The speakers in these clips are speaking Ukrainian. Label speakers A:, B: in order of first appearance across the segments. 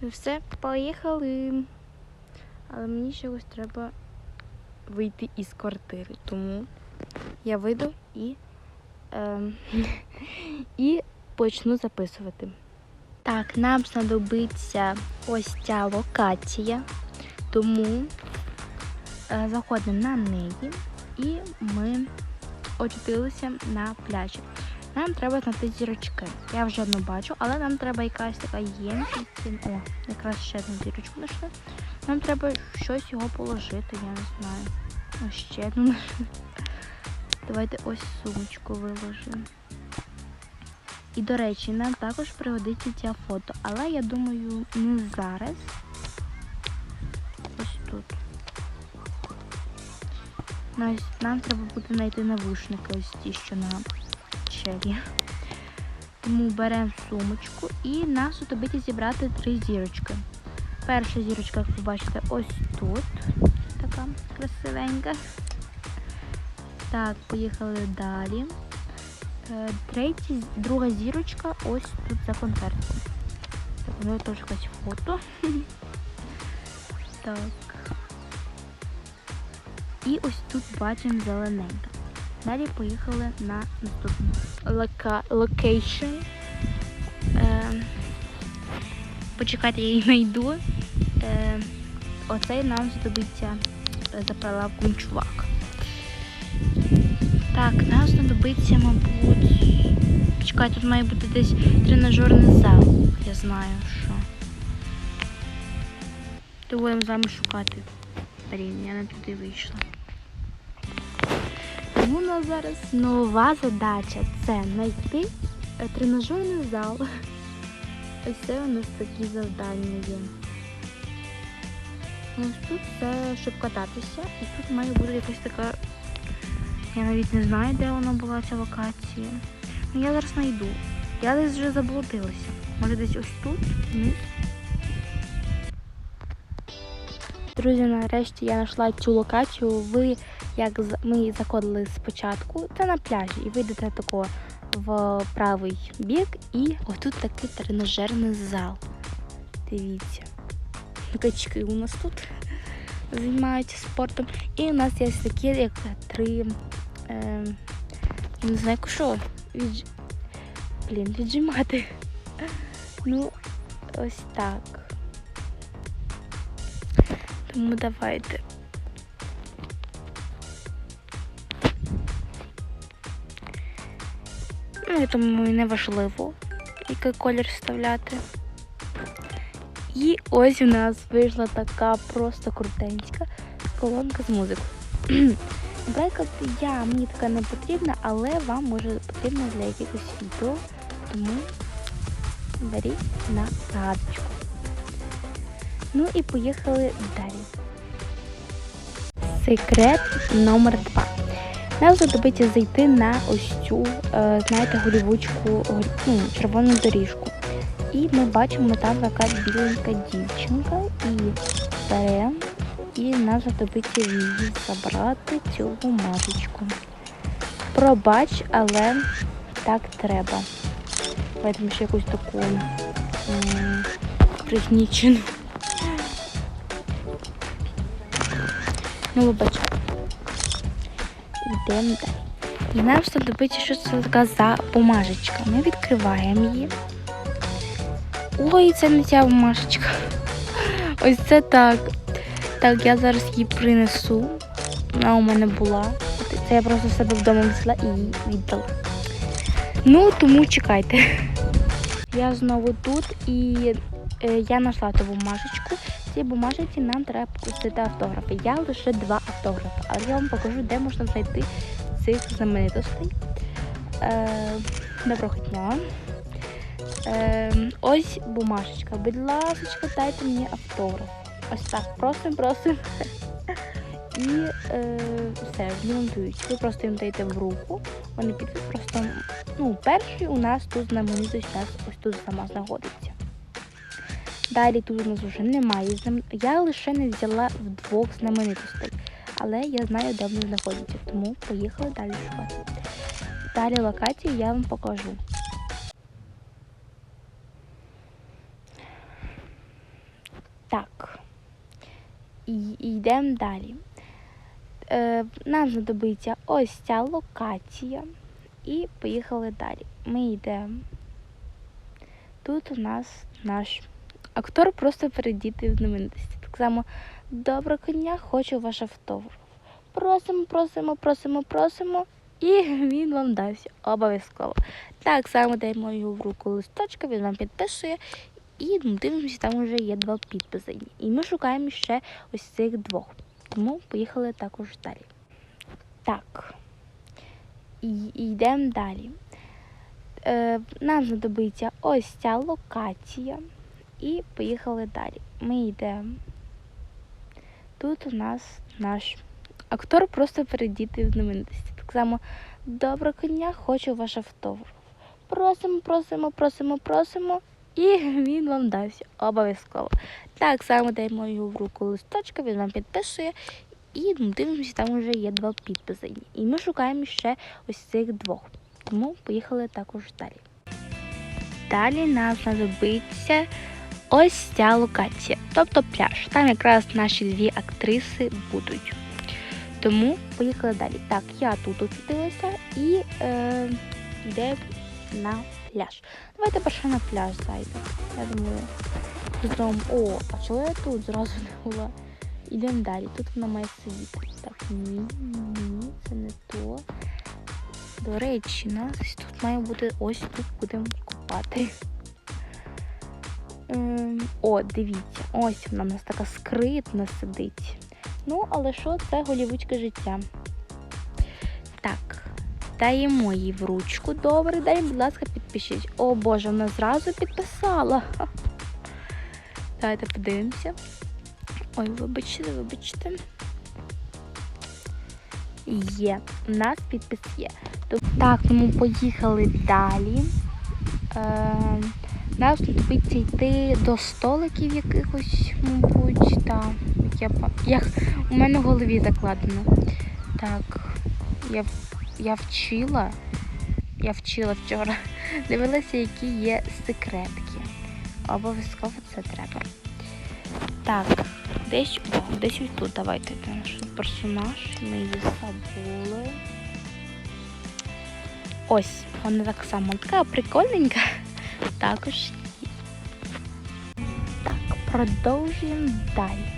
A: Ну все, поїхали. Але мені ще ось треба вийти із квартири. Тому я вийду і, ем, і почну записувати. Так, нам знадобиться ось ця локація, тому е, заходимо на неї і ми очутилися на пляжі. Нам треба знайти зірочки. Я вже одну бачу, але нам треба якась така ємкість. О, якраз ще одну зірочку знайшли. Нам треба щось його положити, я не знаю. Ось ще одну. знайшли. Давайте ось сумочку виложимо. І, до речі, нам також пригодиться ця фото, але я думаю, не зараз. Ось тут. Нам треба буде знайти навушники, ось ті, що на чері. Тому беремо сумочку і нам знадобиться зібрати три зірочки. Перша зірочка, як ви бачите, ось тут. Така красивенька. Так, поїхали далі. Е, Третя, друга зірочка ось тут за конвертом. Так, у мене теж якесь фото. Так. І ось тут бачимо зелененьке. Далі поїхали на наступну лока... локейшн. Е, почекайте, я її знайду. Е, оцей нам знадобиться е, за прилавком чувак. Так, нам знадобиться, мабуть. Почекай, тут має бути десь тренажерний зал. Я знаю, що. То будемо з вами шукати. Блін, я не туди вийшла. Тому у нас зараз нова задача це знайти е, тренажерний зал. Ось це у нас такі завдання є. Ось тут це щоб кататися, і тут має бути якась така. Я навіть не знаю, де вона була ця локація. Ну я зараз знайду. Я десь вже заблудилася. Може десь ось тут, вниз. Друзі, нарешті я знайшла цю локацію. Ви, як ми заходили спочатку, це на пляжі, і вийдете тако в правий бік, і отут такий тренажерний зал. Дивіться. Качки у нас тут займаються спортом. І у нас є такі, як три. Е, не знаю, що. Відж... Блін, віджимати. Ну, ось так. Тому давайте. Ну, я думаю, не важливо, який колір вставляти. І ось у нас вийшла така просто крутенська колонка з музикою. Наприклад, я мені така не потрібна, але вам може потрібна для якихось відео, тому беріть на згадочку. Ну і поїхали далі. Секрет номер два. Нам знадобиться зайти на ось цю, е, знаєте, голівучку, ну, червону доріжку. І ми бачимо там така біленька дівчинка і беремо і нам знадобиться її забрати цю бумажечку. Пробач, але так треба. Давайте ще якусь таку пригнічену. Ну, вибачай. Йдемо далі. І нам знадобиться, що це така за бумажечка. Ми відкриваємо її. Ой, це не ця бумажечка. Ось це так. Так, я зараз її принесу. Вона у мене була. Це я просто себе вдома взяла і її віддала. Ну, тому чекайте. Я знову тут і е, я знайшла ту бумажечку. Цій бумажечці нам треба пустити автографи. Я лише два автографи, але я вам покажу, де можна знайти цих знаменитостей. Е, доброго дня. Е, ось бумажечка. Будь ласка, дайте мені автограф. Ось так, просим, просим. І е, все, дають. Ви просто їм даєте в руку, вони підуть просто. Ну, перший у нас тут знаменитость у ось тут сама знаходиться. Далі тут у нас вже немає. Я лише не взяла вдвох знаменитостей, але я знаю, де вони знаходяться, тому поїхали далі шукати. Далі локацію я вам покажу. Так. І йдемо далі. Е, нам знадобиться ось ця локація. І поїхали далі. Ми йдемо. Тут у нас наш актор просто передіти в знаменитості. Так само доброго дня, хочу ваш автограф. Просимо, просимо, просимо, просимо. І він вам дасть обов'язково. Так само даємо його в руку листочка, він вам підписує. І дивимося, там вже є два підписи. І ми шукаємо ще ось цих двох. Тому поїхали також далі. Так. І йдемо далі. Е, нам знадобиться ось ця локація. І поїхали далі. Ми йдемо. Тут у нас наш актор просто передіти в знаменитості. Так само доброго дня, хочу ваш автограф. Просимо, просимо, просимо, просимо. І він вам дасть обов'язково. Так само даємо його в руку листочка, він вам підписує. І дивимося, там вже є два підписи. І ми шукаємо ще ось цих двох. Тому поїхали також далі. Далі нам знадобиться ось ця локація, тобто пляж. Там якраз наші дві актриси будуть. Тому поїхали далі. Так, я тут очутилася і е, йде на пляж. Давайте перше на пляж зайдемо. Я думаю, зробимо. О, а чого я тут зразу не була? Йдемо далі. Тут вона має сидіти. Так, ні, ні, це не то. До речі, нас тут має бути ось тут будемо купати. Ем, о, дивіться, ось вона у нас така скритна сидить. Ну, але що це голівудське життя? Так, даємо їй в ручку. Добре, дай, будь ласка, підпишіть. О Боже, вона зразу підписала. Давайте подивимося. Ой, вибачте, вибачте. Є, у нас підпис є. Так, тому поїхали далі. Е, Нам знадобиться йти до столиків якихось, мабуть, так. Як, я, у мене в голові закладено. Так, я, я вчила, я вчила вчора, дивилася, які є секретки. Обов'язково це треба. Так, десь, о, десь ось тут давайте. Наш персонаж, ми її забули. Ось, вона так само така прикольненька. Також є. Так, продовжуємо далі.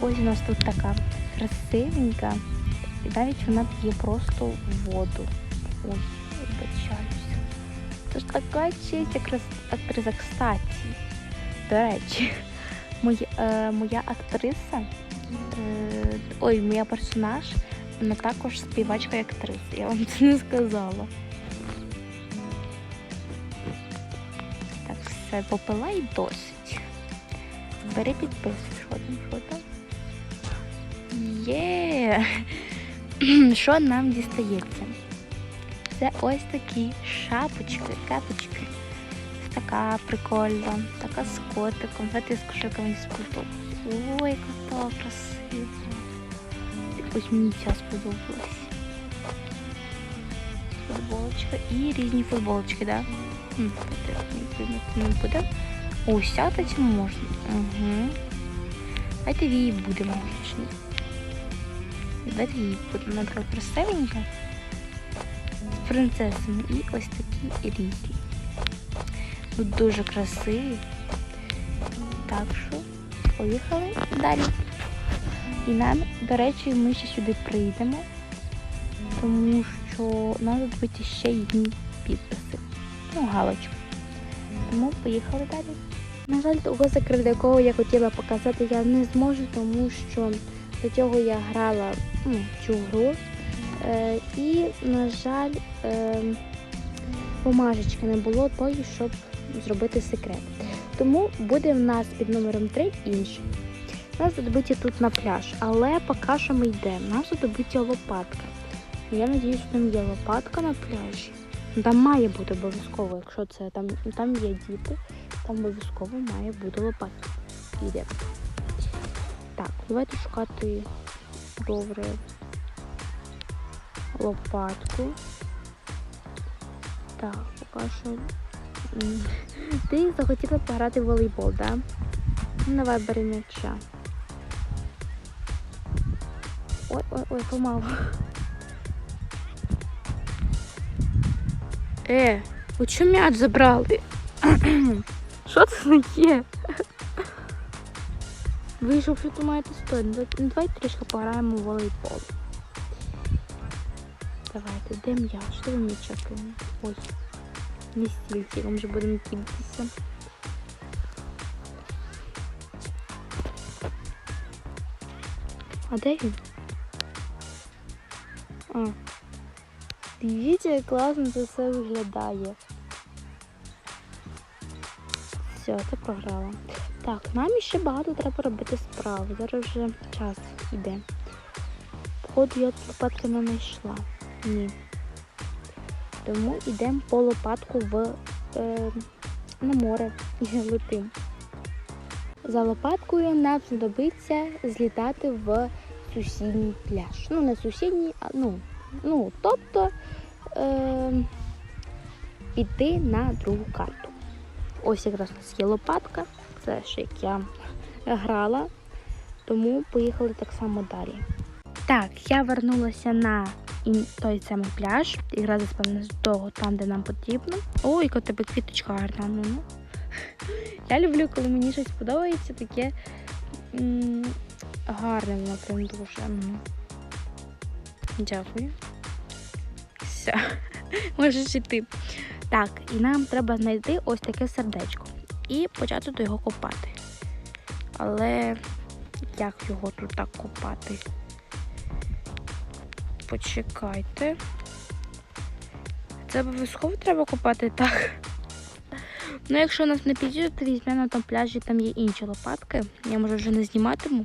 A: Ось у нас тут така красивенька. І навіть вона п'є просто воду. Ой, вибачаюся. Це ж така честь актриса. Кстати, до речі, моя, е, моя актриса, е, ой, моя персонаж, вона також співачка і актриса. Я вам це не сказала. Так, попила і досить. Бери підписуй, що там, що там. Є! Що нам дістається? Це ось такі шапочки, капочки. Така прикольна, така з котиком. Давайте я скажу, мені сподобалась. Ой, яка красива. Ось мені ця сподобалась. Футболочка і різні футболочки, так? Да? Не буде. Ось сятися можна. Угу. Давайте її будемо. Давайте її буде. Вона така красивенька. З принцесами. І ось такі різні. Тут дуже красиві. Так що, поїхали далі. І нам, до речі, ми ще сюди прийдемо, тому що нам тут бути ще одні підписи. Ну, галочку. Тому поїхали далі. На жаль, того закрив, якого я хотіла показати, я не зможу, тому що до цього я грала ну, цю гру. Е, і, на жаль, е, бумажечки не було тої, щоб зробити секрет. Тому буде в нас під номером 3 інший. Нас знадобиться тут на пляж, але поки що ми йдемо. Нам знадобиться лопатка. Я сподіваюся, що там є лопатка на пляжі. Ну, Там має бути обов'язково, якщо це там, там є діти, там обов'язково має бути лопатка. Йде. Так, давайте шукати добре лопатку. Так, поки що. Ти захотіла пограти в волейбол, так? Да? Ну, давай бери м'яча. Ой, ой, Е, ви чому м'яч забрали? Що це таке? Вийшов, що тут маєте стоїти. Давай- трішки пограємо в волейбол. Давайте, де м'яч? Де ви м'яча кинули? Ой. Не стільки, ми вже будемо кидатися. А де він? А. Дивіться, як класно це все виглядає. Все, ти програла. Так, нам ще багато треба робити справ. Зараз вже час іде. Походу я лопатки не знайшла. Ні. Тому йдемо по лопатку в е, на море і летим. За лопаткою нам знадобиться злітати в сусідній пляж. Ну, не сусідній, а ну, ну тобто е, піти на другу карту. Ось якраз у нас є лопатка, це ще як я грала, тому поїхали так само далі. Так, я вернулася на той самий пляж. І Ігра заспавнилась довго там, де нам потрібно. Ой, яка тебе квіточка гарна. Ну, ну. Я люблю, коли мені щось подобається, таке гарне воно прям дуже. Дякую. Все. Можеш іти. Так, і нам треба знайти ось таке сердечко і почати до його копати. Але як його тут так копати? Почекайте. Це обов'язково треба копати так. Ну, якщо у нас не підійде, то візьмемо на тому пляжі, там є інші лопатки. Я може вже не зніматиму.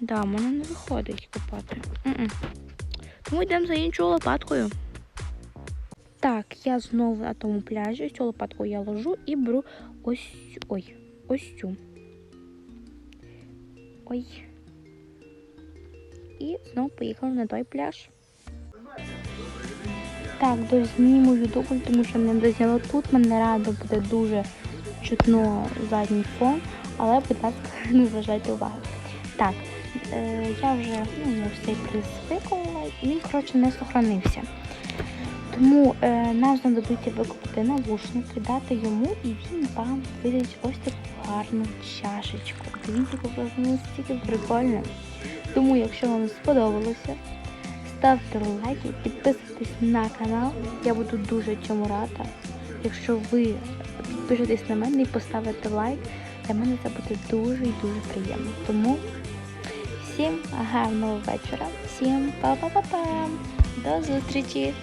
A: Да, в мене не виходить копати. М-м. Тому йдемо за іншою лопаткою. Так, я знову на тому пляжі. Цю лопатку я ложу і беру ось ой, ось цю. Ой. І знову поїхали на той пляж. Так, дознімую дубль, тому що мене дозняла тут. Мене радо буде дуже чутно задній фон, але, будь ласка, не зважайте уваги. Так, я вже ну, все призвикувала, і він, коротше, не сохранився. Тому е, нам знадобиться викупити навушники, дати йому, і він вам видить ось таку гарну чашечку. Дивіться, яка вона настільки прикольна. Тому, якщо вам сподобалося, ставте лайки, підписуйтесь на канал. Я буду дуже цьому рада. Якщо ви підпишетесь на мене і поставите лайк, для мене це буде дуже і дуже приємно. Тому всім гарного вечора, всім па-па-па-па, до зустрічі!